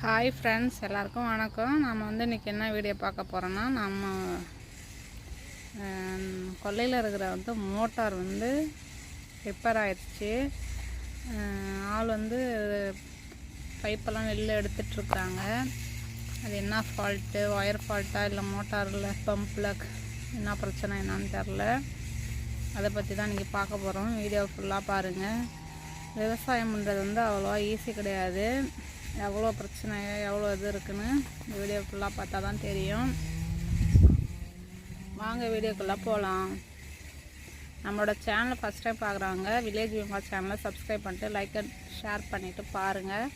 Hi friends எல்லாருக்கும் வணக்கம். நம்ம வந்து இன்றைக்கி என்ன வீடியோ பார்க்க போகிறோன்னா நம்ம கொல்லையில் இருக்கிற வந்து மோட்டார் வந்து ரிப்பேர் ஆயிடுச்சு. ஆள் வந்து பைப்பெல்லாம் வெளில எடுத்துட்ருக்காங்க அது என்ன ஃபால்ட்டு ஒயர் ஃபால்ட்டா இல்லை மோட்டாரில் பம்பில் என்ன பிரச்சனை என்னன்னு தெரில அதை பற்றி தான் இன்றைக்கி பார்க்க போகிறோம் வீடியோ ஃபுல்லாக பாருங்கள் விவசாயம் பண்ணுறது வந்து அவ்வளோவா ஈஸி கிடையாது. எவ்வளோ பிரச்சனை எவ்வளோ இது இருக்குன்னு இந்த வீடியோ ஃபுல்லாக பார்த்தா தான் தெரியும். வாங்க வீடியோக்குள்ளே போகலாம் நம்மளோட சேனலை ஃபஸ்ட் டைம் பார்க்குறவங்க வில்லேஜ் விமா சேனலை சப்ஸ்கிரைப் பண்ணிட்டு லைக் அண்ட் ஷேர் பண்ணிவிட்டு பாருங்கள்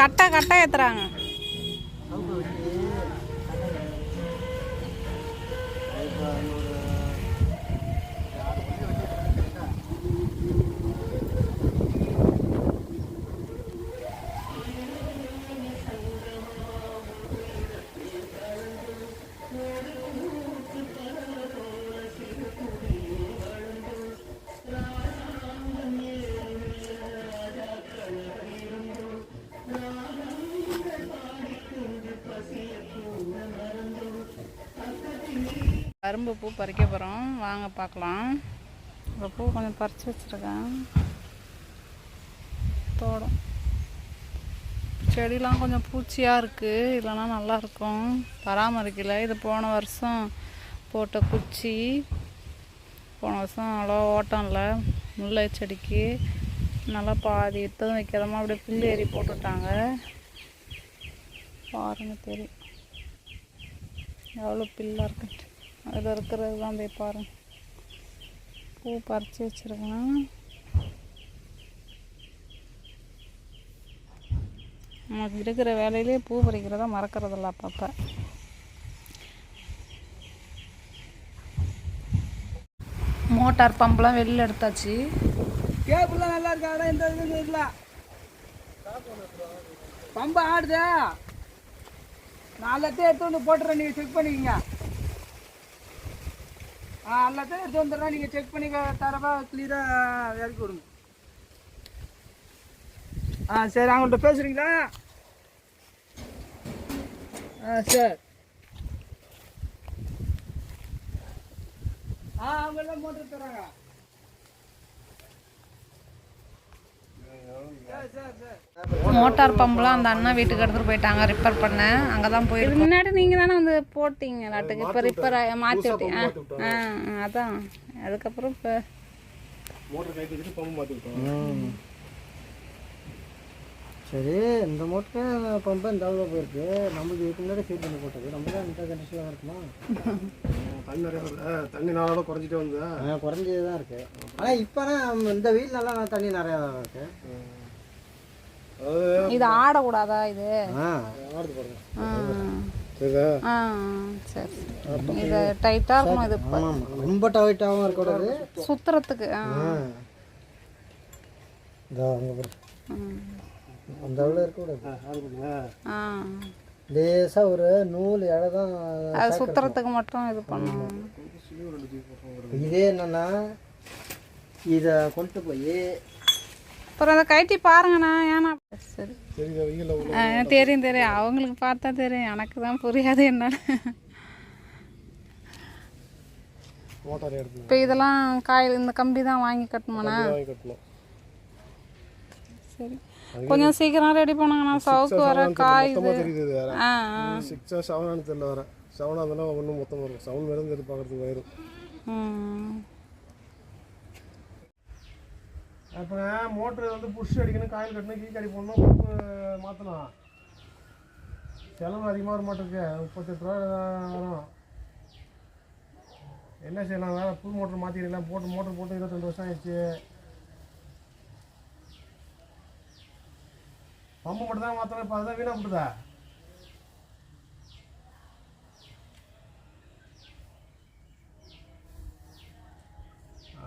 கட்டை கட்டை ஏற்றுறாங்க கரும்பு பூ பறிக்க போகிறோம் வாங்க பார்க்கலாம். இந்த பூ கொஞ்சம் பறித்து வச்சுருக்கேன். தோடும். செடிலாம் கொஞ்சம் பூச்சியாக இருக்குது இல்லைன்னா நல்லாயிருக்கும் பராமரிக்கல. இது போன வருஷம் போட்ட குச்சி. போன வருஷம் அவ்வளோ ஓட்டம் இல்லை. முல்லை செடிக்கு. நல்லா பாதி இத்ததும் வைக்காதமா அப்படியே புல் ஏறி போட்டுட்டாங்க. பாருங்க தெரியும். எவ்வளோ பில்லாக இருக்கு அதில் இருக்கிறது தான் போய் பாருங்க பூ பறித்து வச்சுருக்கேன். நமக்கு இருக்கிற வேலையிலே பூ பறிக்கிறத மறக்கிறதில்ல அப்பப்போ. மோட்டார் பம்பெலாம் வெளியில் எடுத்தாச்சு. கேபிள்லாம் நல்லா இருக்கா? ஆனா இந்த இது இல்லை பம்பு ஆடுதே. நான் எல்லாத்தையும் எடுத்து வந்து போட்டுறேன் நீங்கள் செக் பண்ணிக்கிங்க. எல்லாத்தையும் எடுத்து வந்துடுறோம் நீங்கள் செக் பண்ணி தரவா கிளியராக இறக்கி விடுங்க. ஆ சரி அவங்கள்ட்ட பேசுகிறீங்களா ஆ சரி. ஆ அவங்கெல்லாம் மோட்டர் தராங்க சரி சரி சரி மோட்டார் பம்பெலாம் அந்த அண்ணா வீட்டுக்கு எடுத்துகிட்டு போயிட்டாங்க ரிப்பேர் பண்ண. அங்கே தான் போயிருக்கு முன்னாடி நீங்கள் தானே வந்து போட்டீங்க நாட்டுக்கு இப்போ ரிப்பேர் மாற்றி விட்டீங்க. ஆ ஆ, அதான். அதுக்கப்புறம் இப்போ மோட்டர் கை வச்சுட்டு பம்பு மாற்றி விட்டோம் சரி இந்த மோட்டரு பம்பு இந்த அளவு போயிருக்கு. நம்மளுக்கு இதுக்கு முன்னாடி ஃபீட் பண்ணி போட்டது. நம்ம தான் இந்த கண்டிஷனில் இருக்குமா? தண்ணி நிறைய தண்ணி நாளோட குறைஞ்சிட்டே வந்து குறைஞ்சது தான் இருக்குது ஆனால் இப்போனா இந்த வீட்டிலலாம் தண்ணி நிறையா தான் இருக்கு. இது ஆடக்கூடாதா இது? ஆ. ஆடுது பாருங்க. இது டைட்டாக இருக்கும் இது ரொம்ப டவைட்டாகவும் இருக்கக்கூடாது. சுத்துறதுக்கு ஆ. ஆ. இந்த அங்கே. அந்த அளவில் இருக்கக்கூடாது லேசாக ஒரு நூல் இழை தான் அது சுத்துறதுக்கு மட்டும் இது பண்ணணும். இதே என்னன்னா இதை கொண்டு போய் அப்புறம் அதை கழட்டி பாருங்கண்ணா ஏன்னா சரி. தெரியும் தெரியும். அவங்களுக்கு பார்த்தா தெரியும். எனக்கு தான் புரியாது என்னன்னு இப்போ இதெல்லாம் காயில் இந்த கம்பி தான் வாங்கி கட்டணுமாண்ணா? வாங்கி கட்டணும். சரி. கொஞ்சம் சீக்கிரம் ரெடி பண்ணுங்கண்ணா சவுக்கு வர காய் தெரியுது வேற. சிக்ஸா செவனானு தெரியல வேற. செவனா இருந்தாலும் ஒன்றும் மொத்தமாக இருக்கும். செவன் மேலே இருந்து பார்க்குறதுக்கு வயிறு. ம். அப்போ மோட்ரு வந்து புஷ் அடிக்கணும் காயில் கட்டணும் கீ கடி போடணும் பம்பு மாற்றணும் செலவு அதிகமாக வர மாட்டிருக்கு முப்பத்தெட்டு ரூபா வரும். என்ன செய்யலாம்? வேறு புது மோட்டர் மாற்றிக்கலாம் போட்டு மோட்டர் போட்டு இருபத்தெண்டு வருஷம் ஆயிடுச்சு. பம்பு மட்டும் தான் மாற்றணும் இப்போ அதுதான் வீணாக போட்டுதா?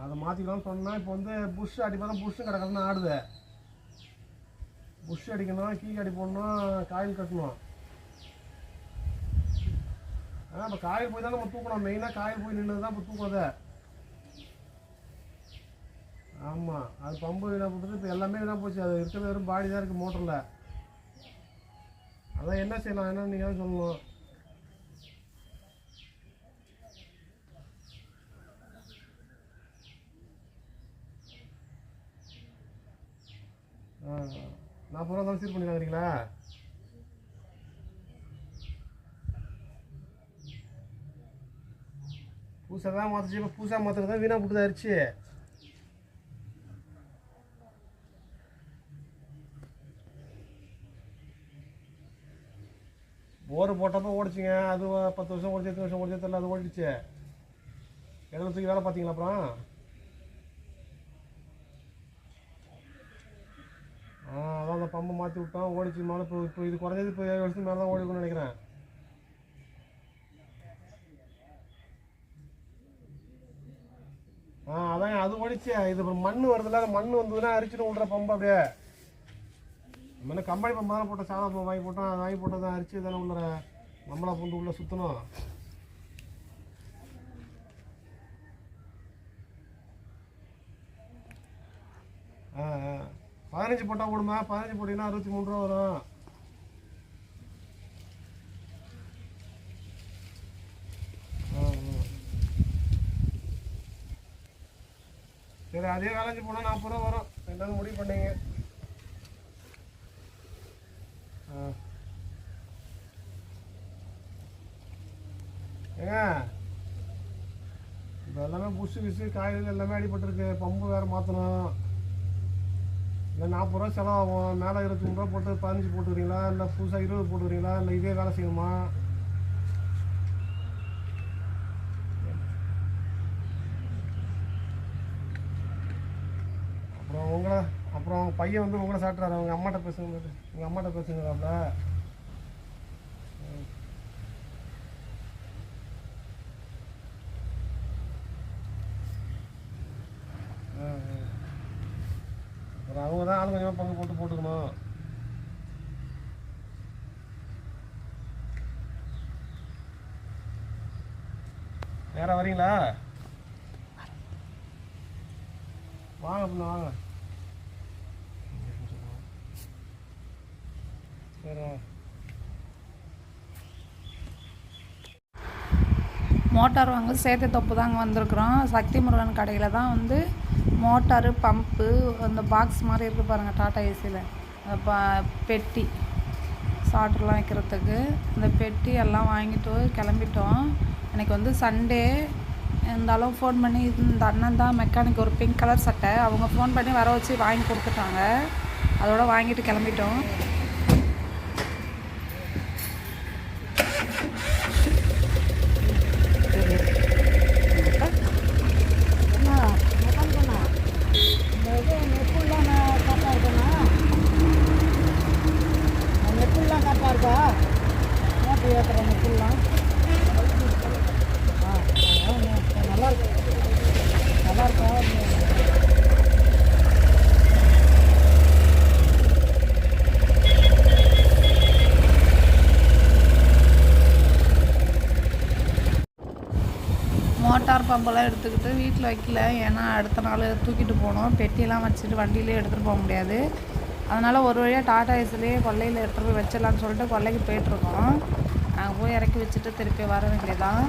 அதை மாற்றிக்கலாம்னு சொன்னால் இப்போ வந்து புஷ் அடிப்பதான் புஷ்ஷும் கிடக்கிறதுன்னு ஆடுது. புஷ் அடிக்கணும் கீ அடி போடணும் காயில் கட்டணும். ஆ இப்போ காயில் போய் தான் நம்ம தூக்கணும். மெயினாக காயில் போய் நின்று தான் இப்போ தூக்குறது ஆமாம் அது பம்பு வீணாக போட்டுது இப்போ எல்லாமே வீணாக போச்சு. அது இருக்கிறது வெறும் பாடி தான் இருக்குது மோட்டரில் அதான் என்ன செய்யலாம் என்னன்னு நீங்கள் தான் சொல்லணும். ஆ நாற்பது ரூபா தான் சீர் பண்ணிக்கலாங்கிறீங்களா புதுசாக தான் மாற்றுச்சு இப்போ புதுசாக மாற்றுறது தான் வீணாக போட்டு போர் போட்டப்போ ஓடிச்சுங்க. அது பத்து வருஷம் ஓடிச்சு எத்தனை வருஷம் ஓடிச்சு தெரியல அது ஓடிடுச்சு. எதில் தூக்கி வேலை பார்த்தீங்களா அப்புறம்? ஆ அதான் அந்த பம்பை மாற்றி விட்டோம் ஓடிச்சு மேலே இப்போ இப்போ இது குறைஞ்சது இப்போ ஏழு வருஷத்துக்கு மேலே தான் ஓடிக்கணும்னு நினைக்கிறேன். ஆ அதான் அது ஓடிச்சு. இது இப்போ மண் வருதுல்ல அந்த மண் வந்ததுன்னா அரிச்சுட்டு விட்ற பம்பு அப்படியே. முன்ன கம்பெனி இப்போ தானே போட்ட சாதம் வாங்கி போட்டோம் அதை வாங்கி போட்டதை அரிச்சு தானே உள்ள நம்மளா பூந்து உள்ளே சுற்றணும் ஆ பதினஞ்சு போட்டால் கொடுமா பதினஞ்சு போட்டிங்கன்னா அறுபத்தி மூணு ரூபா வரும். ஆ, ஆ. சரி அதே வேலைஞ்சு போனால் நாற்பது ரூபா வரும். என்னன்னு முடிவு பண்ணீங்க ஆ ஏங்க இப்போ எல்லாமே புஷு பிசு காய்கறி எல்லாமே அடிபட்டுருக்கு. பம்பு வேறு மாற்றணும் இல்லை நாற்பது ரூபா செலவாகும். மேலே இருபத்தி மூணு ரூபா போட்டு பதினஞ்சு போட்டுக்கிறீங்களா? இல்லை புதுசாக இருபது போட்டுக்கிறீங்களா? இல்லை இதே வேலை செய்யணுமா? அப்புறம் உங்களை அப்புறம் அவங்க பையன் வந்து உங்களை சாப்பிட்றாரு அவங்க அம்மாட்ட பேசுங்க. உங்கள் அம்மாட்ட பேசுங்கிறாப்ல ஆ ஆ அப்புறம் அவங்க தான் ஆளு கொஞ்சமாக பங்கு போட்டு போட்டுக்கணும். நேராக வரீங்களா? வாங்க அப்படின்னா வாங்க சரி மோட்டார் வாங்க சேத்தை தொப்பு தாங்க வந்திருக்கிறோம். சக்தி முருகன் கடையில் தான் வந்து மோட்டாரு பம்பு அந்த பாக்ஸ் மாதிரி இருக்குது பாருங்கள் டாடா ஏசியில் ப பெட்டி சாட்டர்லாம் வைக்கிறதுக்கு. இந்த பெட்டி எல்லாம் வாங்கிட்டு கிளம்பிட்டோம். எனக்கு வந்து சண்டே இருந்தாலும் ஃபோன் பண்ணி இந்த அண்ணன் தான் மெக்கானிக் ஒரு பிங்க் கலர் சட்டை. அவங்க ஃபோன் பண்ணி வர வச்சு வாங்கி கொடுத்துட்டாங்க. அதோட வாங்கிட்டு கிளம்பிட்டோம் நெட்டுலாம் கரெக்டாக இருக்கா மோட்டர் ஏற்றுற நெட்டுலாம் ஆ ஆ, நல்லா இருக்கு நல்லா இருக்கா பம்பெல்லாம் எடுத்துக்கிட்டு வீட்டில் வைக்கல. ஏன்னா அடுத்த நாள் தூக்கிட்டு போகணும். பெட்டியெல்லாம் வச்சுட்டு வண்டியிலே எடுத்துகிட்டு போக முடியாது. அதனால் ஒரு வழியாக டாடா ஏஸ்லேயே கொல்லையில் எடுத்துகிட்டு போய் வச்சிடலான்னு சொல்லிட்டு கொல்லைக்கு போயிட்டுருக்கோம் நாங்கள் போய் இறக்கி வச்சுட்டு திருப்பி வர வேண்டியதான்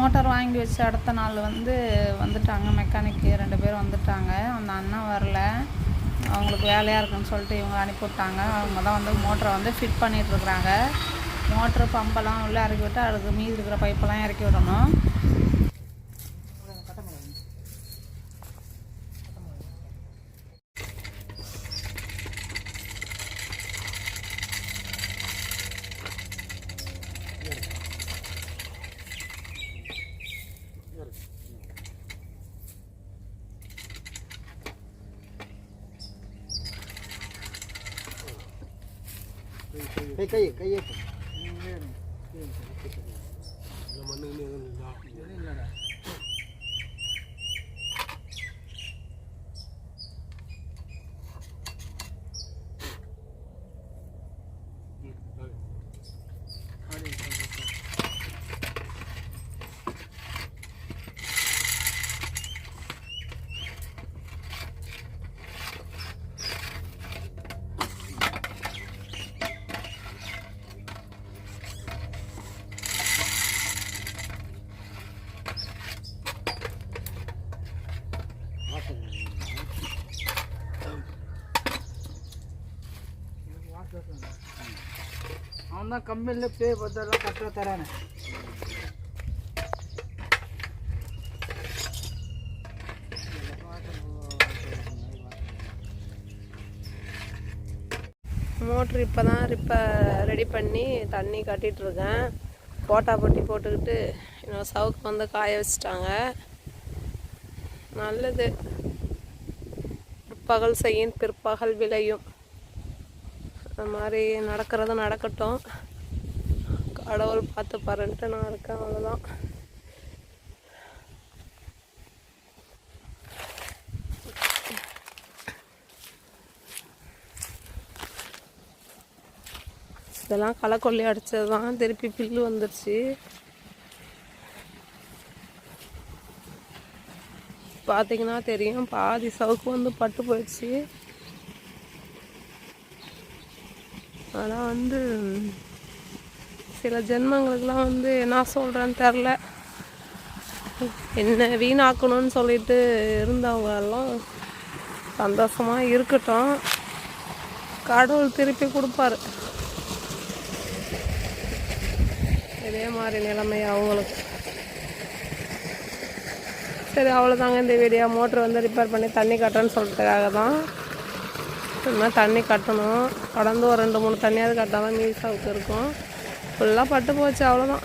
மோட்டார் வாங்கி வச்ச அடுத்த நாள் வந்து வந்துட்டாங்க. மெக்கானிக்கு ரெண்டு பேரும் வந்துட்டாங்க. அந்த அண்ணன் வரல. அவங்களுக்கு வேலையாக இருக்குன்னு சொல்லிட்டு இவங்க அனுப்பி விட்டாங்க அவங்க தான் வந்து மோட்டரை வந்து ஃபிட் பண்ணிகிட்ருக்குறாங்க மோட்ரு பம்பெல்லாம் உள்ளே இறக்கி விட்டு அதுக்கு மீதி இருக்கிற பைப்பெல்லாம் இறக்கி விடணும். கை கை கையை அவன் தான் கம்பெனியில் பே பத்தெல்லாம் கரெக்டாக தரானே மோட்ரு இப்போ தான் ரிப்ப ரெடி பண்ணி தண்ணி கட்டிகிட்டு இருக்கேன் போட்டா பொட்டி போட்டுக்கிட்டு இன்னும் சவுக்கு வந்து காய வச்சிட்டாங்க நல்லது பிற்பகல் செய்யும் பிற்பகல் விளையும் அது மாதிரி நடக்கிறத நடக்கட்டும். கடவுள் பார்த்து பாருன்ட்டு நான் இருக்கேன் அவ்வளோதான் இதெல்லாம் களைக்கொல்லி அடித்தது தான் திருப்பி பில்லு வந்துருச்சு. பார்த்தீங்கன்னா தெரியும் பாதி சவுக்கு வந்து பட்டு போயிடுச்சு. ஆனால் வந்து சில ஜென்மங்களுக்கெலாம் வந்து என்ன சொல்கிறேன்னு தெரில. என்ன வீணாக்கணும்னு சொல்லிட்டு இருந்தவங்க எல்லாம் சந்தோஷமாக இருக்கட்டும். கடவுள் திருப்பி கொடுப்பாரு. இதே மாதிரி நிலைமை அவங்களுக்கு. சரி அவ்வளோதாங்க இந்த வீடியோ மோட்ரு வந்து ரிப்பேர் பண்ணி தண்ணி கட்டுறேன்னு சொல்கிறதுக்காக தான் இன்னும் தண்ணி கட்டணும். கடந்து ஒரு ரெண்டு மூணு தண்ணியாவது கட்டால் மீசாவுக்கு இருக்கும். ஃபுல்லாக பட்டு போச்சு அவ்வளோதான்